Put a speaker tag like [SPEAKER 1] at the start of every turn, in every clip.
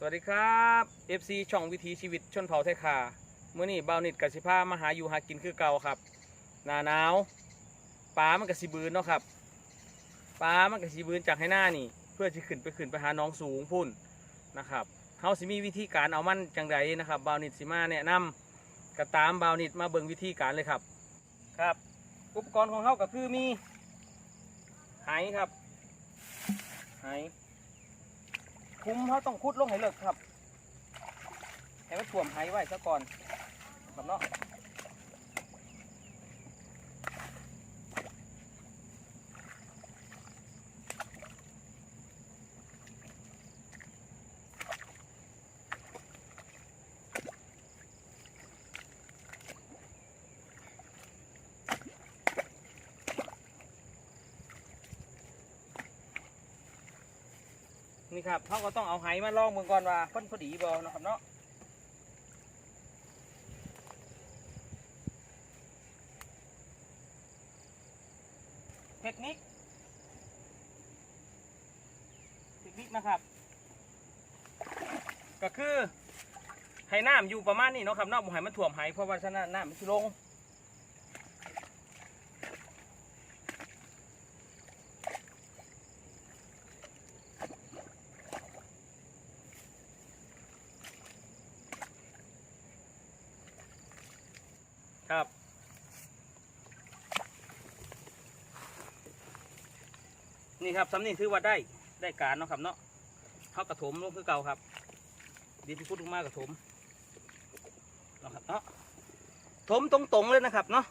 [SPEAKER 1] สวัสดีครับ FC ช่องวิถีชีวิตชนเผ่าไทยคาเมื่อนี้บ่าวนิดกับสิพามาหาอยู่หากินคือเก่าครับ หนาหนาวปลามันกับสีบืนเนาะครับปลามันกับสีบืนจากให้หน้านี่ เพื่อจะขึ้นไปขึ้นไปหาน้องสูงพุ่นนะครับเขาสิมีวิธีการเอามันจังไดนะครับบ่าวนิดสิมาแนะนำก็ตามบ่าวนิดมาเบิ่งวิธีการเลยครับ ครับ อุปกรณ์ของเขาก็คือมีไหครับไห คุ้มเขาต้องคุดลงให้เลิกครับให้มันถ่วมไหไว้ซะก่อนแบบเนาะ นี่ครับเขาก็ต้องเอาไหมาลองเมืองก่อนว่าเพิ่นพอดีบ่เนาะครับเนาะเทคนิคเทคนิคนะครับ ก็คือให้น้ำอยู่ประมาณนี้เนาะครับเนาะบ่ให้มันท่วมไหเพราะว่าฉะนั้นน้ำมันสิลง ครับ นี่ครับสำนีถือว่าได้ได้การเนาะครับเนาะเขากระถมลงคือเก่าครับ ดินที่พุทธมากระถมเนาะครับเนาะถมตรงๆเลยนะครับเนาะ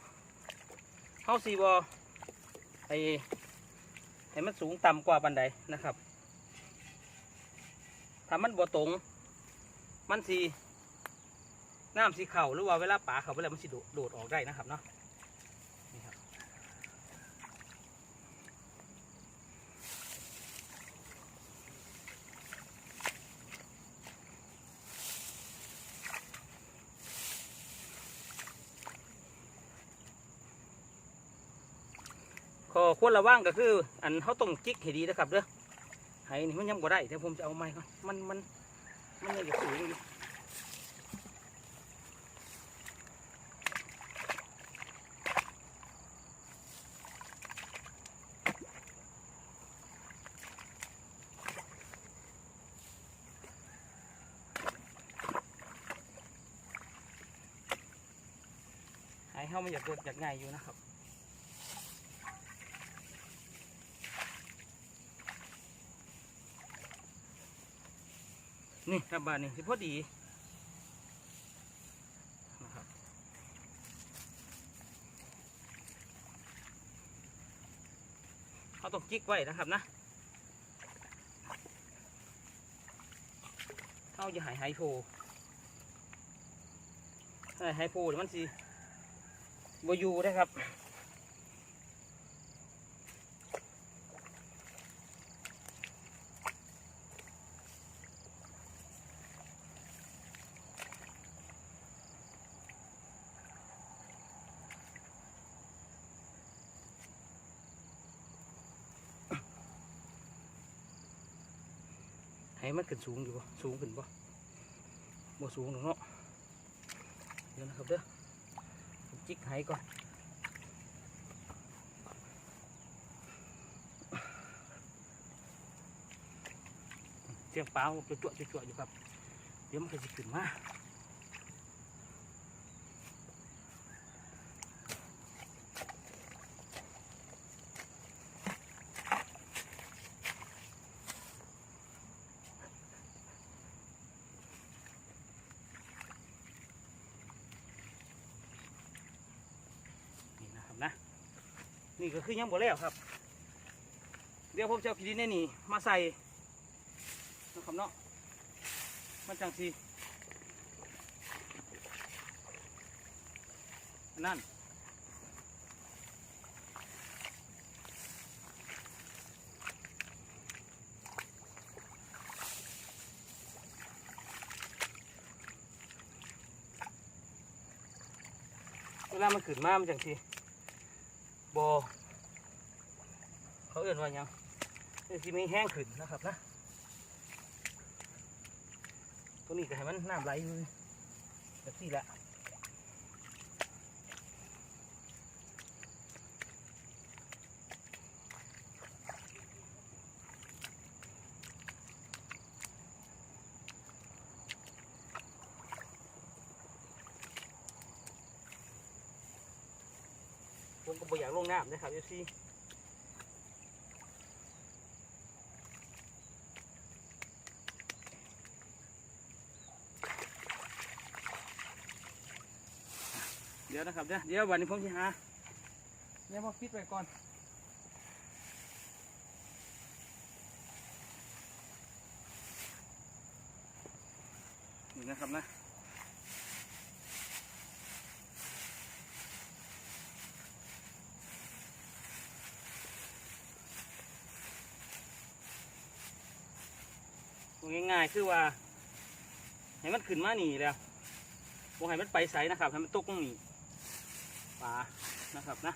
[SPEAKER 1] เขาสีบอไอให้มันสูงต่ำกว่าบันไดนะครับถ้ามันบ่ตรง มันสี น้ำสีเข่าหรือว่าเวลาป่าเขาไปแล้วมันสิโดโดดออกได้นะครับเนาะนี่ครับขอควรระวังก็คือ อันเขาต้องจิกให้ดีนะครับเด้อไห้นี่มันยังบ่ได้แต่ผมจะเอาไม้ก่อนมันมันมันยังจะสูงอยู่ เข้ามาอยากเกิดอยากง่ายอยู่นะครับนี่ครับบ้านนี่ที่พอดีนะครับเขาต้องจิกไว้นะครับนะเขาจะหายไฮโพถ้าไฮโพเดี๋ยวมันสิ บอยู่นะครับให้มันขึ้นสูงอยู่บ่สูงขึ้นบ่บ่สูงหรอกเนาะเดี๋ยวนะครับเด้อ จิกไหก่อนเสียงเปล่าจะจวดจะจวดอยู่ครับ เดี๋ยวมันก็จะขึ้นมานี่นะครับนะ นี่ก็คือยังบ่แล้วครับ เดี๋ยวผมจะเอาขี้ดินในนี่มาใส่นะครับเนาะมันจังสีนนั่นเวลามันขึ้นมามันจังสี บเขาเอื่นว่ายังที่ไมีแห้งขึ้นนะครับนะตัวนี้ก็ให้มันน้ำไหลอยู่แบบนี้แหละ ผมก็บ่อยากลงน้ำนะครับเอฟซีเดี๋ยวนะครับเดี๋ยวเดี๋ยววันนี้ผมจะหาเดี๋ยวมาฟิตไว้ก่อนนี่นะครับนะ ง่ายๆคือว่า ให้มันขึ้นมาหนีแล้วบ่ให้มันไปใสนะครับ ให้มันตกตรงนี้ปลานะครับนะ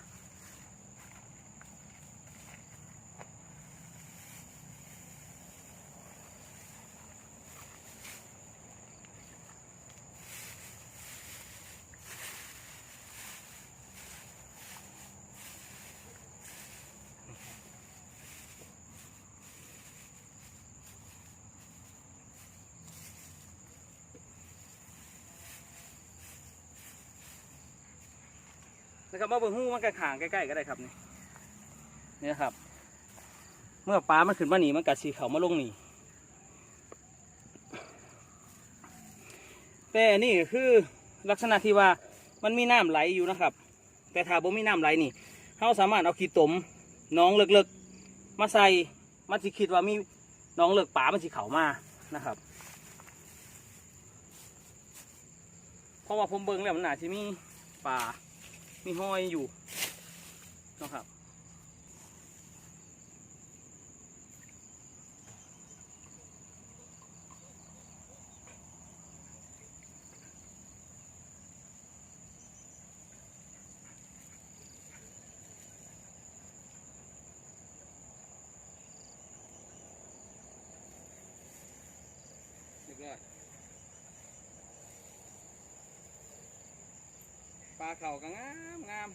[SPEAKER 1] นะครับมาเบิ่งหูมันกระขางใกล้ๆก็ได้ครับนี่นี่นะครับ เมื่อปลามันขึ้นมาหนีมันกัดสีเขามาลงหนีแต่นี่คือลักษณะที่ว่ามันมีน้ำไหลอยู่นะครับ แต่ถ้าบ่มีน้ำไหลนี่เราสามารถเอาขี้ตมน้องเลิกๆมาใส่มันสิคิดว่ามีน้องเลิกปลามันสิเขามานะครับเพราะว่าผมเบิ่งแล้วมันน่าจะมีปลา มีห้อยอยู่นะครับเรียบร้อยป ลาเข่าก็งามงาม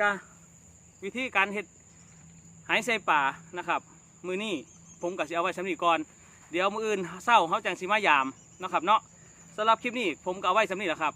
[SPEAKER 1] ก็วิธีการเห็ดหายใส่ป่านะครับ มือนี่ผมก็สิเอาไว้สำนีก่อน เดี๋ยวมืออื่นเศร้าเขาจังสิมายามนะครับเนาะสำหรับคลิปนี้ผมก็เอาไว้สำนีแหละครับ